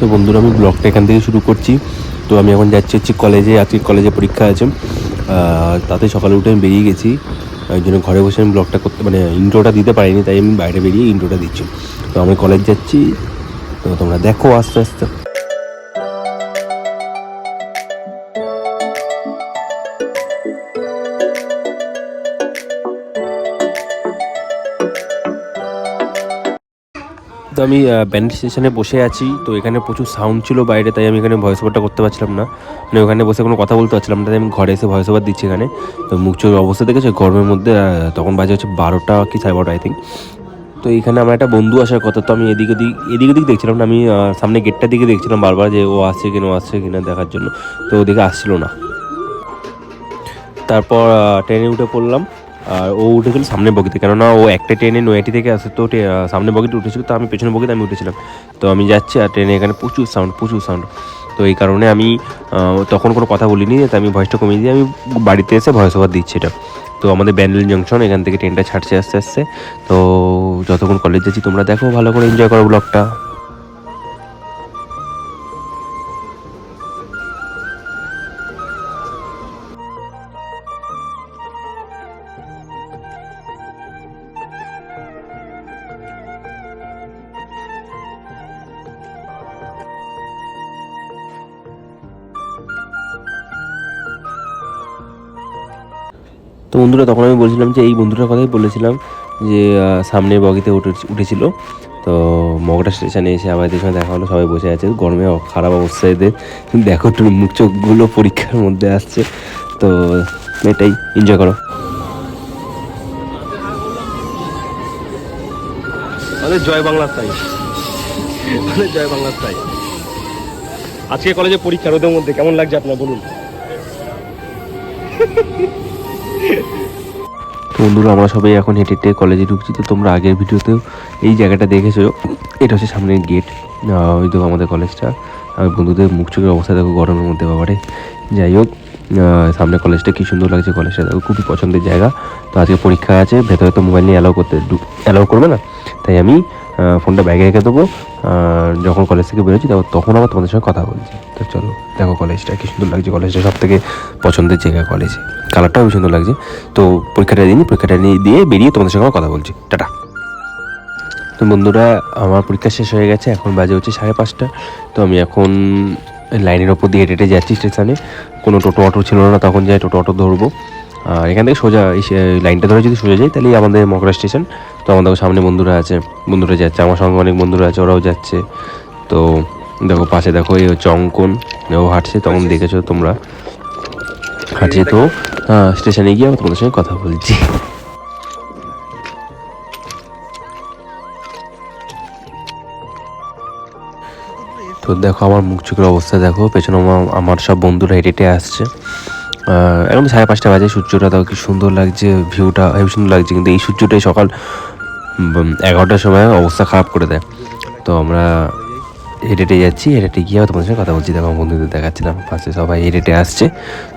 তো বন্ধুরা, আমি ব্লগটা এখান থেকে শুরু করছি। তো আমি এখন যাচ্ছি হচ্ছে কলেজে, আজকে কলেজে পরীক্ষা আছে। তাতে সকালে উঠে আমি বেরিয়ে গেছি। ওই জন্য ঘরে বসে আমি ব্লগটা করতে মানে ইন্ট্রোটা দিতে পারিনি, তাই আমি বাইরে বেরিয়ে ইন্ট্রোটা দিচ্ছি। তো আমি কলেজ যাচ্ছি। তো তোমরা দেখো আস্তে আস্তে। তো আমি ব্যান্ড স্টেশনে বসে আছি, তো এখানে প্রচুর সাউন্ড ছিল বাইরে, তাই আমি এখানে ভয়েস ওভারটা করতে পারছিলাম না। মানে ওখানে বসে কোনো কথা বলতে পারছিলাম না, তাই আমি ঘরে এসে ভয়েস ওভার দিচ্ছি এখানে। তো মুখ চোখের অবস্থা দেখেছে? গরমের মধ্যে তখন বাজে হচ্ছে বারোটা কি সাড়ে বারোটা আই থিঙ্ক তো এখানে আমার একটা বন্ধু আসার কথা, তো আমি এদিক ওদিক এদিক ওদিক দেখছিলাম না, আমি সামনে গেটটার দিকে দেখছিলাম বারবার যে ও আসছে কিনা, ও আসছে কিনা দেখার জন্য। তো ওদিকে আসছিল না। তারপর ট্রেনে উঠে পড়লাম। আর ও উঠে উঠেছিল সামনের বগিতে। কেননা ও একটা ট্রেনে নয়াটি থেকে আসে, তো সামনের বগিতে উঠেছিল, তো আমি পেছনের বগিতে আমি উঠেছিলাম। তো আমি যাচ্ছি আর ট্রেনে এখানে প্রচুর সাউন্ড প্রচুর সাউন্ড তো এই কারণে আমি তখন কোনো কথা বলিনি, তো আমি ভয়েসটা কমিয়ে দিয়ে আমি বাড়িতে এসে ভয়েস ওভার দিচ্ছি এটা। তো আমাদের ব্যান্ডেল জংশন এখান থেকে ট্রেনটা ছাড়ছে আস্তে আস্তে। তো যতক্ষণ কলেজ যাচ্ছি, তোমরা দেখো, ভালো করে এনজয় করো ব্লগটা তো বন্ধুরা, তখন আমি বলছিলাম যে, এই বন্ধুটার কথাই বলেছিলাম যে সামনে বগিতে উঠে, উঠেছিল। তো মগটা স্টেশনে এসে আমাদের সঙ্গে দেখা হলো, সবাই বসে আছে। গরমে খারাপ অবস্থা এদের। দেখো মুখ চোখগুলো পরীক্ষার মধ্যে আসছে। তো এটাই এনজয় করো। আমাদের জয় বাংলার তাই। জয় বাংলার তাই। আজকে কলেজে পরীক্ষা, রোদের মধ্যে। কেমন লাগছে আপনার, বলুন? বন্ধুরা, আমরা সবাই এখন হেঁটে হেঁটে কলেজে ঢুকছি। তো তোমরা আগের ভিডিওতেও এই জায়গাটা দেখেছ। এটা হচ্ছে সামনের গেট ওই দেখো আমাদের কলেজটা আর বন্ধুদের মুখ চোখের অবস্থা দেখো গরমের মধ্যে, বাবারে। যাই হোক সামনে কলেজটা কি সুন্দর লাগছে। কলেজটা দেখো খুবই পছন্দের জায়গা। তো আজকে পরীক্ষা আছে, ভেতরে তো মোবাইল নিয়ে অ্যালাউ করতে অ্যালাউ করবে না? তাই আমি ফোনটা ব্যাগে রেখে দেবো। আর যখন কলেজ থেকে বেরোচ্ছি তখন তখন আবার তোমাদের সঙ্গে কথা বলছি। তো চলো, দেখো কলেজটা কি সুন্দর লাগছে। কলেজটা সব থেকে পছন্দের জায়গা কলেজে কালারটাও খুব সুন্দর লাগছে। তো পরীক্ষাটা দিই পরীক্ষাটা নিয়ে দিয়ে বেরিয়ে তোমাদের সঙ্গে কথা বলছি। টাটা। তো বন্ধুরা, আমার পরীক্ষা শেষ হয়ে গেছে। এখন বাজে হচ্ছে সাড়ে পাঁচটা। তো আমি এখন লাইনের ওপর দিয়ে হেঁটে হেঁটে যাচ্ছি স্টেশনে কোনো টোটো অটো ছিল না, তখন যাই টোটো অটো ধরবো। আর এখান থেকে সোজা লাইনটা ধরে যদি সোজা যাই তাহলে আমাদের মকরা স্টেশন। তো আমাদের সামনে বন্ধুরা আছে, বন্ধুরা যাচ্ছে, আমার সঙ্গে অনেক বন্ধুরা আছে, ওরাও যাচ্ছে। তো দেখো পাশে দেখো, এই হচ্ছে অঙ্কন, ও হাঁটছে, তখন দেখেছ তোমরা। হাঁটছে তো হ্যাঁ স্টেশনে গিয়ে আমি তোমাদের সঙ্গে কথা বলছি। তো দেখো আমার মুখ চোখের অবস্থা দেখো, পেছনে আমার সব বন্ধুরা হেঁটে হেঁটে আসছে। এখন সাড়ে পাঁচটা বাজে, সূর্যটা তাও কি সুন্দর লাগছে ভিউটা হেবি সুন্দর লাগছে, কিন্তু এই সূর্যটাই সকাল এগারোটার সময় অবস্থা খারাপ করে দেয়। তো আমরা হেঁটে হেঁটে যাচ্ছি হেঁটে হেঁটে গিয়ে তোমাদের সঙ্গে কথা বলছি। দেখো বন্ধুদের দেখাচ্ছিলাম ফার্স্টে সবাই হেঁটে হেঁটে আসছে,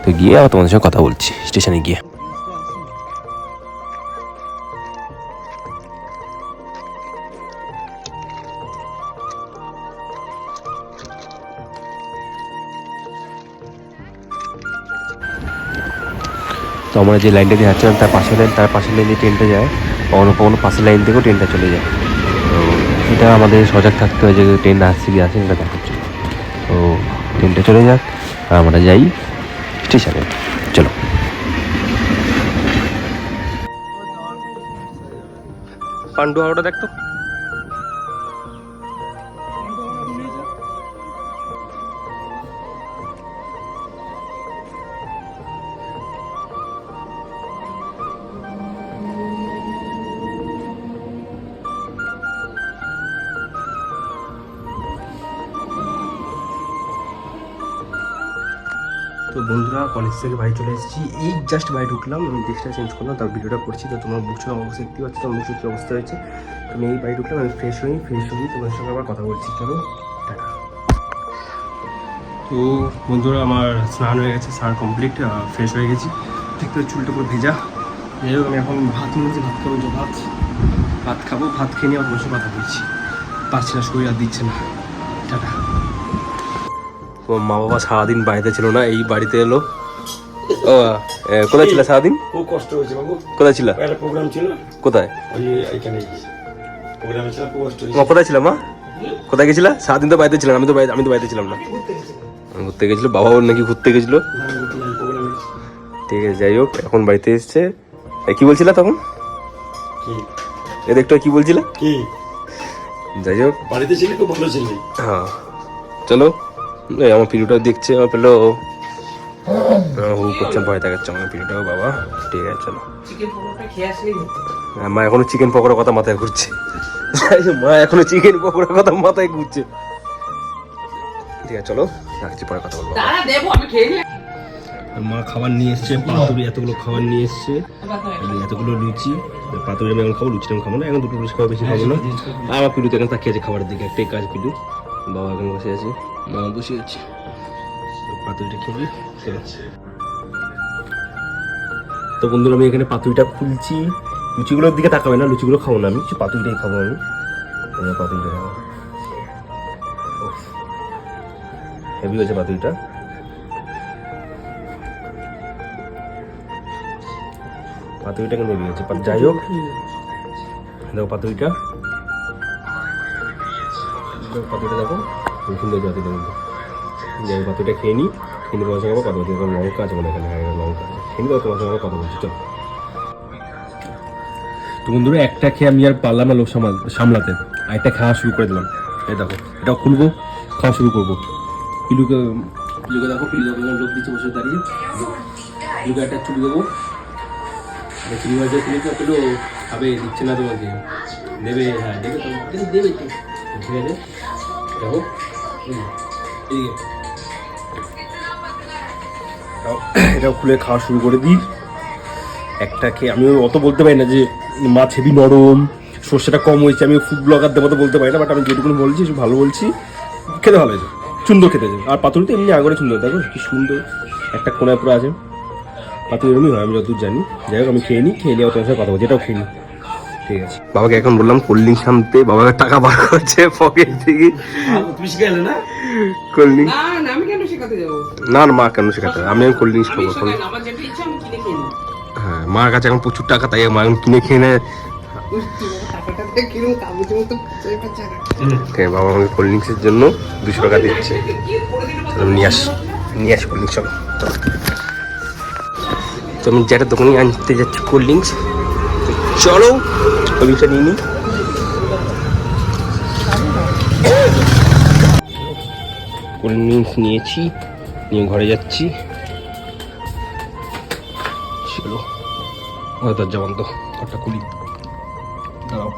তো গিয়ে তোমাদের সঙ্গে কথা বলছি স্টেশনে গিয়ে। তো আমরা যে লাইনটা দিয়ে যাচ্ছিলাম, তার পাশের লাইন তার পাশের লাইন দিয়ে ট্রেনটা যায়। কখনো কখনো পাশের লাইন থেকেও ট্রেনটা চলে যায়। তো এটা আমাদের সজাগ থাকতে হয় যে ট্রেন আসছে কি আসে সেটা দেখার জন্য। তো ট্রেনটা চলে যাক, আর আমরা যাই স্টেশনে চলো। পান্ডু হাওড়া দেখতো তো বন্ধুরা কলেজ থেকে বাড়ি চলে এসেছি। এই জাস্ট বাড়ি ঢুকলাম, আমি ড্রেসটা চেঞ্জ করলাম তার ভিডিওটা করছি। তো তোমার বুঝছ অবস্থা দেখতে পাচ্ছ, তোমার বুঝছ কী অবস্থা হয়েছে। তো আমি এই বাড়ি ঢুকলাম, আমি ফ্রেশ হই ফ্রেশ হই তোমার সঙ্গে আবার কথা বলছি। চলো তো বন্ধুরা, আমার স্নান হয়ে গেছে, স্নান কমপ্লিট ফ্রেশ হয়ে গেছি। দেখতে পাচ্ছি, চুলটা পুরো ভেজা। হোক, আমি এখন ভাত নিয়েছি ভাত খাব যে ভাত। ভাত খাব, ভাত খেয়ে নিয়ে অবশ্যই কথা বলছি। পারছি না, শরীর আর দিচ্ছে না। টাটা। মা বাবা সারাদিন বাড়িতে ছিল না এই বাড়িতে এলো। ও কোথায় ছিল সারাদিন? খুব কষ্ট হয়েছে বাবু। কোথায় ছিল? একটা প্রোগ্রাম ছিল। কোথায়? ওই প্রোগ্রামে ছিল খুব কষ্ট হয়েছে। মা কোথায় ছিল মা? কোথায় গেছিলা? সারাদিন তো বাড়িতে ছিলাম আমি তো আমি তো বাড়িতে ছিলাম না। আমি ঘুরতে গেছিল বাবাও নাকি ঘুরতে গেছিল। ঠিক আছে যাই হোক এখন বাড়িতে এসছে। কি বলছিলা তখন? এ দেখতো কি বলছিলা? কি? যাই হোক। বাড়িতে ছিলি খুব ভালো ছিলি। হ্যাঁ। চলো। এই আমার পিলুটা দেখছে আমার পেল। হু করছে ভয় দেখাচ্ছে আমার পিলুটাও বাবা। ঠিক আছে চলো। আর মা এখনও চিকেন পকোড়ার কথা মাথায় ঘুরছে। মা এখনও চিকেন পকোড়ার কথা মাথায় ঘুরছে। ঠিক আছে চলো রাখছি পরে কথা বলব। মা খাবার নিয়ে এসছে পাতুরি এতগুলো খাবার নিয়ে এসছে। এতগুলো লুচি পাতুরি আমি এখন খাব লুচি আমি খাব না এখন দুটো লুচি খাব বেশি খাব না। আর আমার পিলু তো এখন তাকিয়ে আছে খাবারের দিকে একটাই কাজ পিলু। বাবা এখন বসে আছে। মা বসে আছে। তো পাতুরিটা খেয়ে ঠিক আছে। তো বন্ধুরা আমি এখানে পাতুরিটা খুলছি। লুচিগুলোর দিকে তাকাবে না লুচিগুলো খাব না আমি। শুধু পাতুরিটাই খাব আমি। এই পাতুরিটা খাব। হেভি হয়েছে পাতুরিটা। পাতুরিটা কিন্তু হেভি হয়েছে। যাই হোক দেখো পাতুরিটা। দেখো দেখো খুব সুন্দর পাতুরিটা কিন্তু যাই হোক খেয়ে নিই নিয়ে তোমার সঙ্গে আবার কথা বলছি। এখন লঙ্কা আছে মানে এখানে। হ্যাঁ লঙ্কা নিয়ে তোমার সঙ্গে আবার কথা বলছি, চলো। তো বন্ধুরা, একটা খেয়ে আমি আর পারলাম না লোক সামাল সামলাতে। আর একটা খাওয়া শুরু করে দিলাম। এই দেখো, এটাও খুলবো, খাওয়া শুরু করব। পিলুকে পিলুকে দেখো, পিলু দেখো লোক দিচ্ছে, বসে দাঁড়িয়ে। পিলুকে একটা চুল দেবো। চিনি মাছ পিলুকে পেল খাবে, দিচ্ছে না তোমাকে। দেবে হ্যাঁ দেবে দেবে ঠিক আছে? দেখো। এটাও- খুলে খাওয়া শুরু করে দিই। একটা খেয়ে আমি অত বলতে পারি না যে মাছ হেবি নরম, সর্ষেটা কম হয়েছে, আমি ফুড ব্লগারদের মতো বলতে পারি না বাট আমি যেটুকু বলছি ভালো বলছি। খেতে ভালো হয়েছে, সুন্দর খেতে হয়েছে। আর পাতুরি তো এমনি আগরে সুন্দর, দেখো কি সুন্দর। একটা কোনায় পুরো আছে। পাতুরি এরমই হয়, আমি যতদূর জানি। যাই হোক, আমি খেয়ে নিই, খেয়ে নিয়ে তোমার সাথে কথা বলছি, এটাও খেয়ে নিই। ঠিক আছে। বাবাকে এখন বললাম কোল্ড ড্রিঙ্কস আনতে বাবাকে টাকা বার করছে পকেট থেকে। তুমি শিখে না? কোল্ড ড্রিঙ্কস না না আমি কেন শেখাতে যাব? না না মা কেন শেখাতে? আমি আমি কোল্ড ড্রিঙ্কস খাব এখন। আমার যেটা ইচ্ছা আমি কিনে খেয়ে হ্যাঁ মার কাছে এখন প্রচুর টাকা তাই মা এখন কিনে খেয়ে নেয়। বাবা আমাকে কোল্ড ড্রিঙ্কসের জন্য দুশো টাকা দিচ্ছে। নিয়ে আসি নিয়ে আসি কোল্ড ড্রিঙ্কস চলো। চলো তো আমি যেটা দোকানে আনতে যাচ্ছি কোল্ড ড্রিঙ্কস চলো ড্রিঙ্কসটা নিয়ে নিই কোল্ড ড্রিঙ্কস নিয়েছি নিয়ে ঘরে যাচ্ছি। চলো ও দরজা বন্ধ ঘরটা খুলি। দাঁড়াও।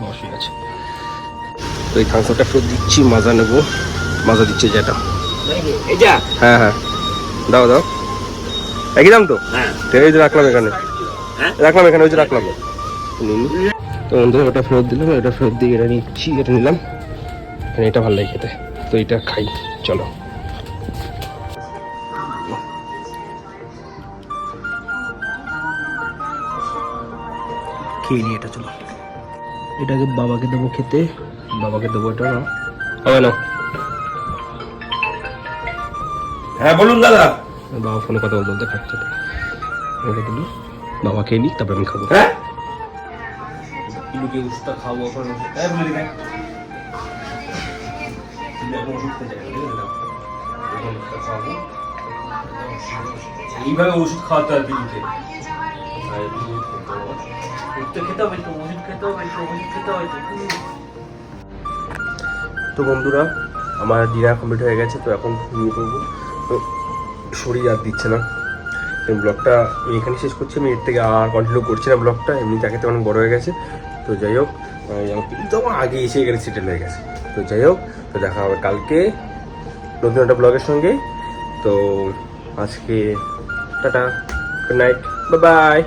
বসে আছে তো এই ফেরত দিচ্ছি মাজা নেব। মাজা দিচ্ছে যেটা হ্যাঁ হ্যাঁ। দাও দাও একই দাম তো? হ্যাঁ। ঠিক আছে রাখলাম এখানে। হ্যাঁ? রাখলাম এখানে ওই যে রাখলাম। তো বন্ধুরা ওটা ফেরত দিলাম এটা ফেরত দিয়ে এটা নিচ্ছি এটা নিলাম। এখানে এটা ভালো লাগে খেতে। তো এটা খাই চলো। খেয়ে নিই এটা চলো। এটাকে বাবাকে দেবো খেতে। বাবাকে দেবো এটা না হবে না। হ্যাঁ বলুন দাদা। বাবা ফোনে কথা বলতে বলতে খাচ্ছে। দিল বাবা খেয়ে নিক তারপর আমি খাব। হ্যাঁ? খাব এখন। এইভাবে ওষুধ খাওয়াতে হবে। তো বন্ধুরা আমার ডিনার কমপ্লিট হয়ে গেছে তো এখন ঘুমিয়ে পড়ব। তো শরীর আর দিচ্ছে না। ব্লগটা আমি এখানে শেষ করছি। আমি এর থেকে আর কন্টিনিউ করছি না ব্লগটা। এমনি তাকে তো অনেক বড়ো হয়ে গেছে। তো যাই হোক আহ, আমার তো আমার আগে এসে এখানে সেটেল হয়ে গেছে। তো যাই হোক তো দেখা হবে কালকে নতুন একটা ব্লগের সঙ্গে। তো আজকে টাটা গুড নাইট বাই